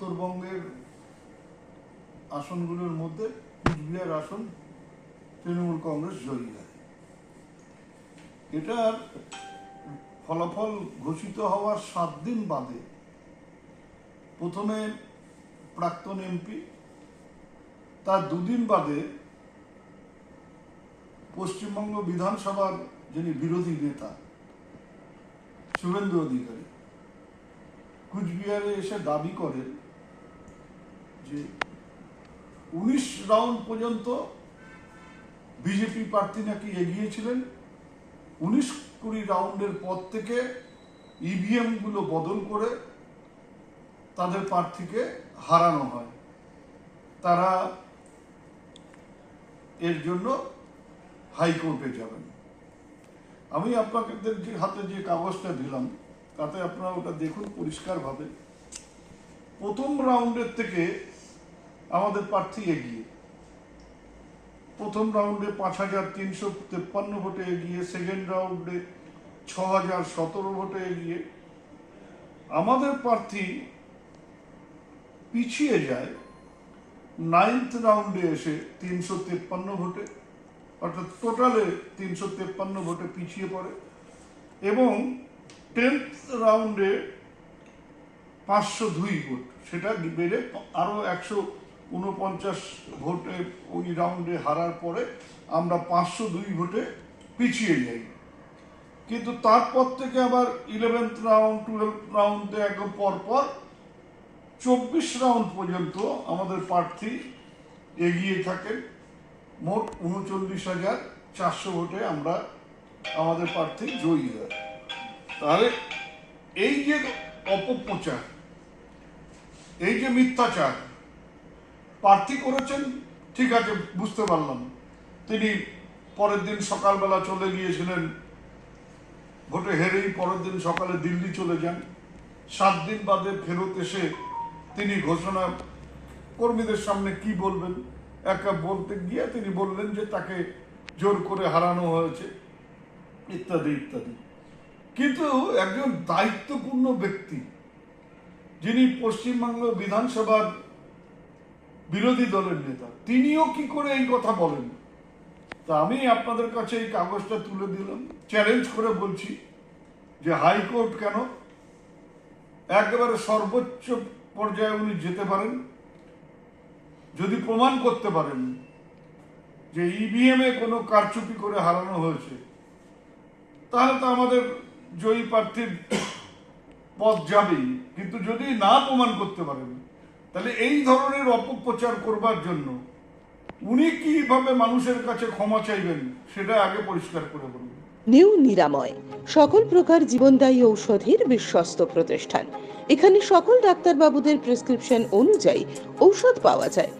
উত্তরবঙ্গের আসনগুলোর মধ্যে কুচবিহার আসন, তৃণমূল কংগ্রেস জয়ী হয়। এটার ফলাফল ঘোষিত হওয়ার সাত দিন বাদে প্রথমে প্রাক্তন এমপি, তার দুদিন বাদে পশ্চিমবঙ্গ বিধানসভার যিনি বিরোধী নেতা, শুভেন্দু অধিকারী। কুচবিহারে এসে দাবি করেন যে উনিশ রাউন্ড পর্যন্ত বিজেপি প্রার্থী নাকি এগিয়েছিলেন, উনিশ কুড়ি রাউন্ডের পর থেকে ইভিএমগুলো বদল করে তাদের প্রার্থীকে হারানো হয়। তারা এর জন্য হাইকোর্টে যাবেন। আমি আপনাদের যে হাতে যে কাগজটা দিলাম, তাতে আপনারা ওটা দেখুন পরিষ্কারভাবে। প্রথম রাউন্ডের থেকে আমাদের প্রার্থী এগিয়ে। প্রথম রাউন্ডে পাঁচ হাজার তিনশো তেপ্পান্ন ভোটে এগিয়ে, সেকেন্ড রাউন্ডে ছ হাজার সতেরো ভোটে এগিয়ে। আমাদের প্রার্থী পিছিয়ে যায় নাইন্থ রাউন্ডে এসে তিনশো তেপ্পান্ন ভোটে, অর্থাৎ টোটালে তিনশো তেপ্পান্ন ভোটে পিছিয়ে পড়ে। এবং টেন্থ রাউন্ডে পাঁচশো দুই ভোট, সেটা বেড়ে আরও একশো উনপঞ্চাশ ভোটে ওই রাউন্ডে হারার পরে আমরা পাঁচশো দুই ভোটে পিছিয়ে যাই। কিন্তু তারপর থেকে আবার ইলেভেন্থ রাউন্ড টুয়েলভ রাউন্ডে একদম পর পর চব্বিশ রাউন্ড পর্যন্ত আমাদের প্রার্থী এগিয়ে থাকেন। মোট উনচল্লিশ হাজার চারশো ভোটে আমরা আমাদের প্রার্থী জয়ী হয় তাহলে এই যে অপপ্রচার, এই যে মিথ্যাচার প্রার্থী করেছেন, ঠিক আছে, বুঝতে পারলাম। তিনি পরের দিন সকালবেলা চলে গিয়েছিলেন, ভোটে হেরেই পরের দিন সকালে দিল্লি চলে যান। সাত দিন বাদে ফেরত এসে তিনি ঘোষণা, কর্মীদের সামনে কি বলবেন? একা বলতে গিয়ে তিনি বললেন যে, তাকে জোর করে হারানো হয়েছে। ইত্যাদি ইত্যাদি। কিন্তু একজন দায়িত্বপূর্ণ ব্যক্তি, যিনি পশ্চিমবঙ্গ বিধানসভার বিরোধী দলের নেতা। তিনিও কি করে এই কথা বলেন? তা আমি আপনাদের কাছে এই কাগজটা তুলে দিলাম চ্যালেঞ্জ করে বলছি যে হাইকোর্ট কেন একেবারে সর্বোচ্চ পর্যায়ে উনি যেতে পারেন? যদি প্রমাণ করতে পারেন যে ইভিএম এ কোনো কারচুপি করে হারানো হয়েছে, তাহলে তো আমাদের জয়ী প্রার্থীর পথ যাবেই। কিন্তু যদি না প্রমাণ করতে পারেন তাহলে এই ধরনের অপপ্রচার করবার জন্য উনি কীভাবে মানুষের কাছে ক্ষমা চাইবেন, সেটা আগে পরিষ্কার করে বলুন। নিউ নিরাময়, সকল প্রকার জীবনদায়ী ঔষধের বিশ্বস্ত প্রতিষ্ঠান। এখানে সকল ডাক্তারবাবুদের প্রেসক্রিপশন অনুযায়ী ঔষধ পাওয়া যায়।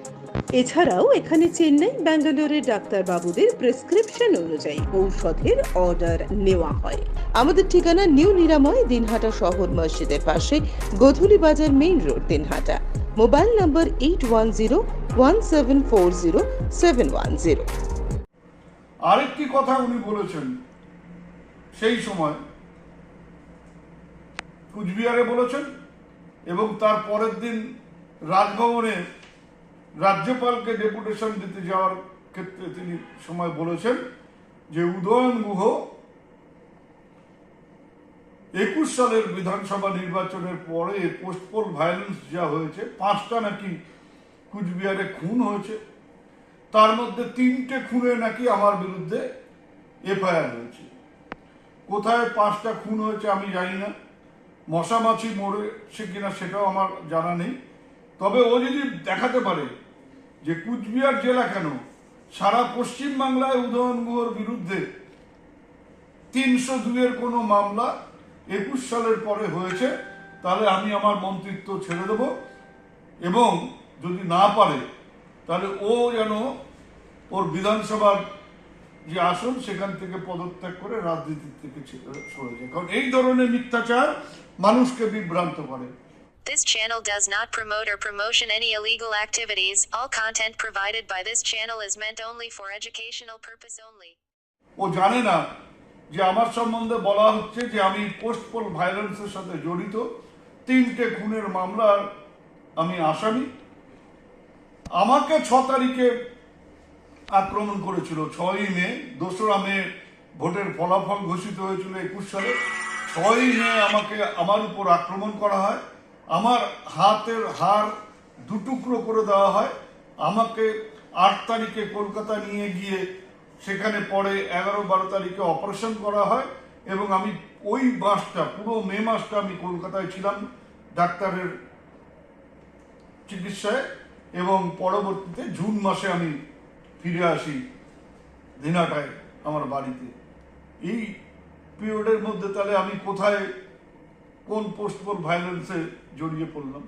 এছাড়াও এখানে চেন্নাই ব্যাঙ্গালোরের ডাক্তারবাবুদের প্রেসক্রিপশন অনুযায়ী ঔষধের অর্ডার নেওয়া হয়। আমাদের ঠিকানা নিউ নিরাময়, দিনহাটা শহর মসজিদের পাশে, Godhuli Bazar main road, Dinhata. Mobile number eight one zero one seven four zero seven one zero আরেকটি কথা উনি বলেছেন, সেই সময় কুচবিহারে বলেছেন এবং তার পরের দিন রাজভবনে রাজ্যপালকে ডেপুটেশন দিতে যাওয়ার ক্ষেত্রে তিনি সময় বলেছেন যে উদয়ন গুহ একুশ সালের বিধানসভা নির্বাচনের পরে পোস্টপোল ভায়োলেন্স যা হয়েছে, পাঁচটা নাকি কুচবিহারে খুন হয়েছে। তার মধ্যে তিনটে খুনে নাকি আমার বিরুদ্ধে এফআইআর হয়েছে। কোথায় পাঁচটা খুন হয়েছে আমি জানি না। মশামাছি মরেছে কিনা সেটাও আমার জানা নেই। তবে ও যদি দেখাতে পারে যে কুচবিহার জেলা কেন সারা পশ্চিম বাংলায় উদয়ন গুহর বিরুদ্ধে তিনশো দুইয়ের কোনো মামলা একুশ সালের পরে হয়েছে তাহলে আমি আমার মন্ত্রিত্ব ছেড়ে দেব এবং যদি না পারে তাহলে ও যেন ওর বিধানসভার যে আসন সেখান থেকে পদত্যাগ করে রাজনীতির থেকে ছেড়ে- সরে যায় কারণ এই ধরনের মিথ্যাচার মানুষকে বিভ্রান্ত করে This channel does not promote or promotion any illegal activities. All content provided by this channel is meant only for educational purpose only. ও জানে না যে আমার সম্বন্ধে বলা হচ্ছে যে আমি পোস্টপোল ভায়োলেন্সের সাথে জড়িত। তিনটে খুনের মামলার আমি আসামি। আমাকে ছ তারিখে আক্রমণ করেছিল, ছয়ই মে, দোসরা মে ভোটের ফলাফল ঘোষিত হয়েছিল একুশ সালে। ছয়ই মে আমাকে আমার উপর আক্রমণ করা হয়। আমার হাতের হার দুটুকরো করে দেওয়া হয়। আমাকে আট তারিখে কলকাতা নিয়ে গিয়ে সেখানে পরে এগারো বারো তারিখে অপারেশন করা হয় এবং আমি ওই মাসটা, পুরো মে মাসটা আমি কলকাতায় ছিলাম ডাক্তারের চিকিৎসায় এবং পরবর্তীতে জুন মাসে আমি ফিরে আসি দিনাটায় আমার বাড়িতে। এই পিরিয়ডের মধ্যে তাহলে আমি কোথায় কোন পোস্টপোল ভায়োলেন্সে জড়িয়ে পড়লাম?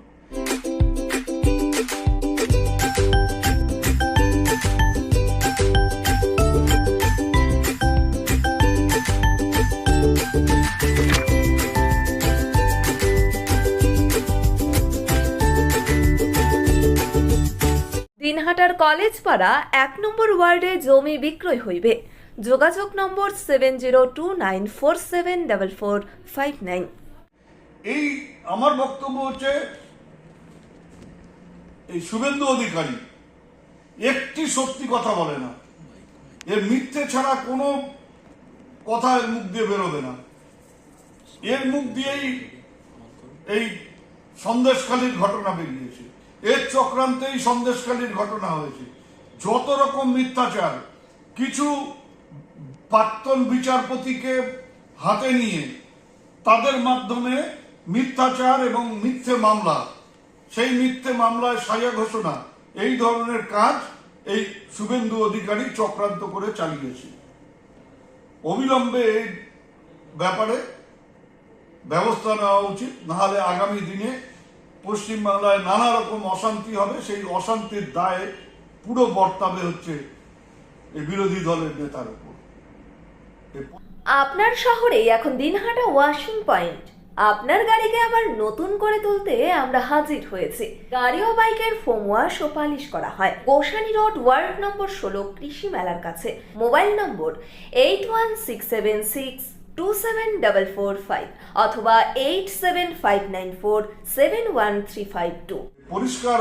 দিনহাটার কলেজ পাড়া এক নম্বর ওয়ার্ডে জমি বিক্রয় হইবে। যোগাযোগ number seven zero two nine four seven double four five nine এই আমার বক্তব্য হচ্ছে, এই শুভেন্দু অধিকারী একটি সত্যি কথা বলে না। এর মিথ্যে ছাড়া কোনো কথা এর মুখ দিয়ে বেরোবে না। এর মুখ দিয়েই এই সন্দেশখালীর ঘটনা বেরিয়েছে। এর চক্রান্তেই সন্দেশখালীর ঘটনা হয়েছে। যত রকম মিথ্যাচার, কিছু প্রাক্তন বিচারপতিকে হাতে নিয়ে তাদের মাধ্যমে মিথ্যাচার এবং মিথ্যে মামলা, সেই মিথ্যে মামলায় সাজা ঘোষণা, এই ধরনের কাজ এই শুভেন্দু অধিকারী চক্রান্ত করে চালিয়েছে। অবিলম্বে এই ব্যাপারে ব্যবস্থা নেওয়া উচিত, নাহলে আগামী দিনে পশ্চিমবাংলায় নানা রকম অশান্তি হবে, সেই অশান্তির দায়ে পুরো বর্তাবে হচ্ছে এই বিরোধী দলের নেতার উপর। আপনার শহরেই এখন দিনহাটা ওয়াশিং পয়েন্ট। আপনার গাড়িকে আবার নতুন করে তুলতে আমরা হাজির হয়েছি। গাড়ি ও বাইকের ফোম ওয়াশ ও পালিশ করা হয়। গোসানি রোড, ওয়ার্ড নম্বর ষোলো, কৃষি মেলার কাছে। Mobile number eight one six seven six two seven double four five অথবা eight seven five nine four seven one three five two পরিষ্কার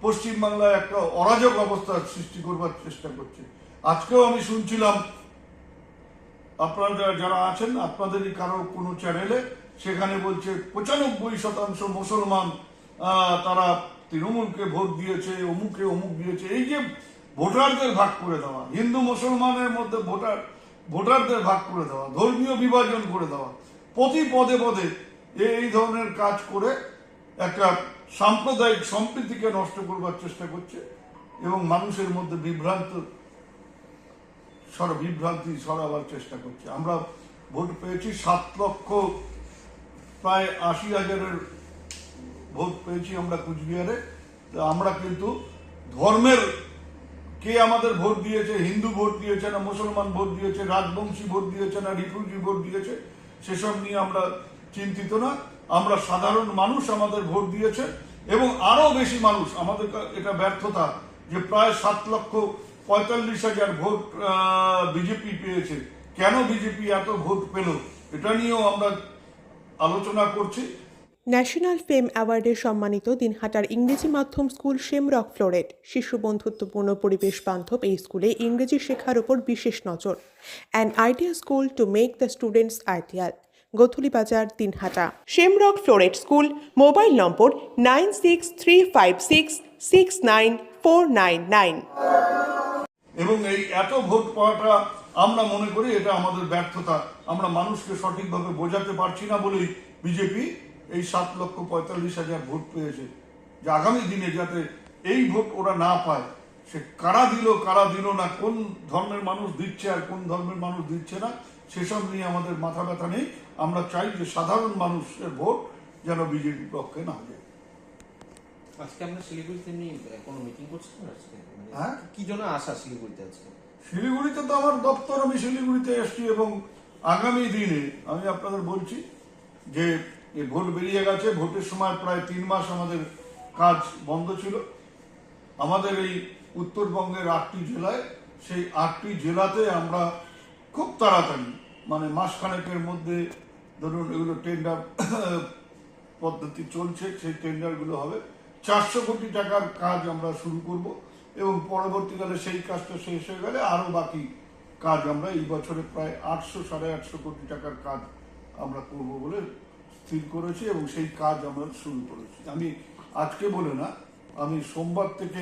পশ্চিমবাংলায় একটা অরাজক অবস্থা সৃষ্টি করবার চেষ্টা করছে। আজকেও আমি শুনছিলাম, আপনারা যারা- আছেন, আপনাদেরই কারও কোনো চ্যানেলে, সেখানে বলছে পঁচানব্বই শতাংশ মুসলমান তারা তৃণমূলকে ভোট দিয়েছে অমুকে অমুক দিয়েছে। এই যে ভোটারদের ভাগ করে দেওয়া, হিন্দু মুসলমানের মধ্যে ভোটার ভোটারদের ভাগ করে দেওয়া, ধর্মীয় বিভাজন করে দেওয়া। প্রতি পদে পদে এই ধরনের কাজ করে একটা সাম্প্রদায়িক সম্প্রীতিকে নষ্ট করবার চেষ্টা করছে এবং মানুষের মধ্যে বিভ্রান্ত, সর, বিভ্রান্তি সরাবার চেষ্টা করছে। আমরা ভোট পেয়েছি সাত লক্ষ, প্রায় আশি হাজারের ভোট পেয়েছি আমরা কুচবিহারে। আমরা কিন্তু ধর্মের কে আমাদের ভোট দিয়েছে? হিন্দু ভোট দিয়েছে না মুসলমান ভোট দিয়েছে? রাজবংশী ভোট দিয়েছে না রিফিউজি ভোট দিয়েছে? সেসব নিয়ে আমরা চিন্তিত না। আমরা সাধারণ মানুষ আমাদের ভোট দিয়েছে এবং আরও বেশি মানুষ। আমাদের এটা ব্যর্থতা যে প্রায় সাত লক্ষ পঁয়তাল্লিশ হাজার ভোট বিজেপি পেয়েছে। কেন বিজেপি এত ভোট পেল? এটা নিয়েও আমরা আলোচনা করছি। ন্যাশনাল ফেম অ্যাওয়ার্ডে সম্মানিত দিনহাটার ইংরেজি মাধ্যম স্কুল শেমরক ফ্লোরেট, শিশু বন্ধুত্বপূর্ণ পরিবেশ বান্ধব এই স্কুলে ইংরেজি শেখার উপর বিশেষ নজর। An idea school to make the students ideal Gothuli বাজার Dinhata. Shamrock floret school, mobile number nine six three five six six nine four nine nine. এবং এই এত ভোট পাওয়াটা আমরা মনে করি এটা আমাদের ব্যর্থতা। আমরা মানুষকে সঠিকভাবে বোঝাতে পারছি না বলেই বিজেপি এই সাত লক্ষ পঁয়তাল্লিশ হাজার ভোট পেয়েছে। যে আগামী দিনে যাতে এই ভোট ওরা না পায় সে কারা দিল কারা দিল না কোন ধর্মের মানুষ দিচ্ছে আর কোন ধর্মের মানুষ দিচ্ছে না সেসব নিয়ে আমাদের মাথা ব্যথা নেই। আমরা চাই যে সাধারণ মানুষের ভোট যেন বিজেপির পক্ষে না যায়। আজকে আমরা শিলিগুড়িতে আহ, কোনো মিটিং আজকে? মানে হ্যাঁ? কি জন্য আসা শিলিগুড়িতে আজকে? শিলিগুড়িতে তো আমার দপ্তর আমি শিলিগুড়িতে এসেছি এবং আগামী দিনে আমি আপনাদের বলছি যে এই ভোট বেরিয়ে গেছে। ভোটের সময় প্রায় তিন মাস আমাদের কাজ বন্ধ ছিল। আমাদের এই উত্তরবঙ্গের আটটি জেলায় সেই আটটি জেলাতে আমরা খুব তাড়াতাড়ি মানে মাসখানেকের মধ্যে ধরুন এগুলো টেন্ডার পদ্ধতি চলছে, সেই টেন্ডারগুলো হবে। চারশো কোটি টাকার কাজ আমরা শুরু করব এবং পরবর্তীকালে সেই কাজটা শেষ হয়ে গেলে আরও বাকি কাজ আমরা এই বছরে প্রায় আটশো, সাড়ে আটশো কোটি টাকার কাজ আমরা করব বলে স্থির করেছি এবং সেই কাজ আমরা শুরু করেছি। আমি আজকে বলে না, আমি সোমবার থেকে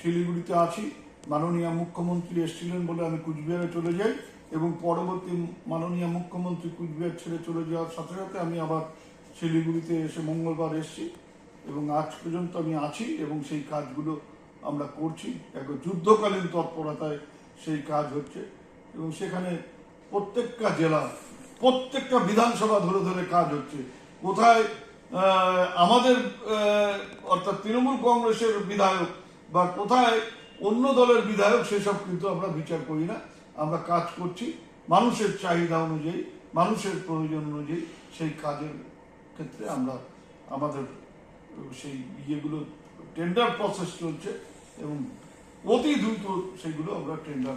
শিলিগুড়িতে আছি। মাননীয় মুখ্যমন্ত্রী এসেছিলেন বলে আমি কুচবিহারে চলে যাই এবং পরবর্তী মাননীয় মুখ্যমন্ত্রী কুচবিহার ছেড়ে চলে যাওয়ার সাথে সাথে আমি আবার শিলিগুড়িতে এসে মঙ্গলবার এসেছি এবং আজ পর্যন্ত আমি আছি এবং সেই কাজগুলো আমরা করছি। এক যুদ্ধকালীন তৎপরতায় সেই কাজ হচ্ছে এবং সেখানে প্রত্যেকটা জেলা, প্রত্যেকটা বিধানসভা ধরে ধরে কাজ হচ্ছে। কোথায় আমাদের অর্থাৎ তৃণমূল কংগ্রেসের বিধায়ক বা কোথায় অন্য দলের বিধায়ক, সেসব কিন্তু আমরা বিচার করি না। আমরা কাজ করছি মানুষের চাহিদা অনুযায়ী, মানুষের প্রয়োজন অনুযায়ী সেই কাজের ক্ষেত্রে আমরা আমাদের সেই ইয়েগুলো টেন্ডার প্রসেস চলছে এবং অতি দ্রুত সেগুলো আমরা টেন্ডার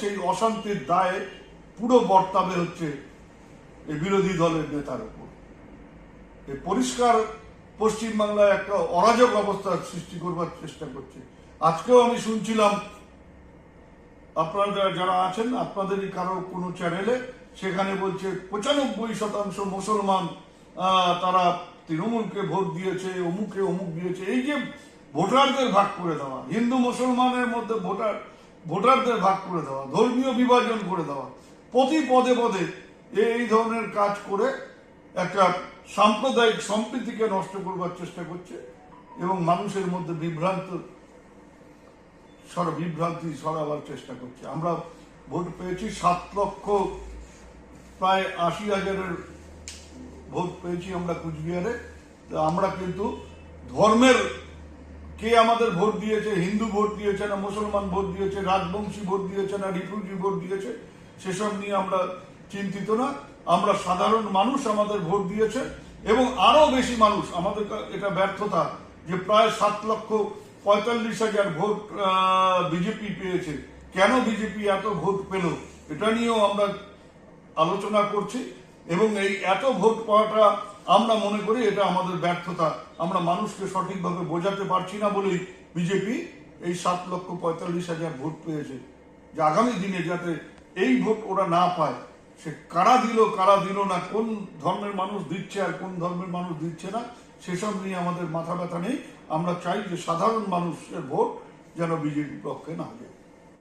সেই অশান্তির দায়ে পুরো বর্তাবে হচ্ছে এই বিরোধী দলের নেতার উপর। এই পরিষ্কার পশ্চিমবাংলায় একটা অরাজক অবস্থা সৃষ্টি করবার চেষ্টা করছে। আজকেও আমি শুনছিলাম, আপনারা যারা আছেন, আপনাদেরই কারও কোনো চ্যানেলে, সেখানে বলছে পঁচানব্বই শতাংশ মুসলমান তারা তৃণমূলকে ভোট দিয়েছে, অমুকে অমুক দিয়েছে। এই যে ভোটারদের ভাগ করে দেওয়া, হিন্দু মুসলমানের মধ্যে ভোটার ভোটারদের ভাগ করে দেওয়া, ধর্মীয় বিভাজন করে দেওয়া, প্রতি পদে পদে এই ধরনের কাজ করে একটা সাম্প্রদায়িক সম্প্রীতিকে নষ্ট করবার চেষ্টা করছে এবং মানুষের মধ্যে বিভ্রান্ত, সর, বিভ্রান্তি সরাবার চেষ্টা করছে। আমরা ভোট পেয়েছি সাত লক্ষ, প্রায় আশি হাজারের ভোট পেয়েছি আমরা কুচবিহারে। তো আমরা কিন্তু ধর্মের কে আমাদের ভোট দিয়েছে? হিন্দু ভোট দিয়েছে না মুসলমান ভোট দিয়েছে? রাজবংশী ভোট দিয়েছে না রিফিউজি ভোট দিয়েছে? সেসব নিয়ে আমরা চিন্তিত না। আমরা সাধারণ মানুষ আমাদের ভোট দিয়েছে এবং আরও বেশি মানুষ। আমাদের এটা ব্যর্থতা যে প্রায় সাত লক্ষ পঁয়তাল্লিশ হাজার ভোট বিজেপি পেয়েছে। কেন বিজেপি এত ভোট পেল? এটা নিয়েও আমরা আলোচনা করছি এবং এই এত ভোট পাওয়াটা আমরা মনে করি এটা আমাদের ব্যর্থতা। আমরা মানুষকে সঠিকভাবে বোঝাতে পারছি না বলেই বিজেপি এই সাত লক্ষ পঁয়তাল্লিশ হাজার ভোট পেয়েছে। যে আগামী দিনে যাতে এই ভোট ওরা না পায়, সে কারা দিল কারা দিল না, কোন ধর্মের মানুষ দিচ্ছে আর কোন ধর্মের মানুষ দিচ্ছে না, সেসব নিয়ে আমাদের মাথা ব্যথা নেই। আমরা চাই যে সাধারণ মানুষের ভোট যেন বিজেপির পক্ষে না যায়।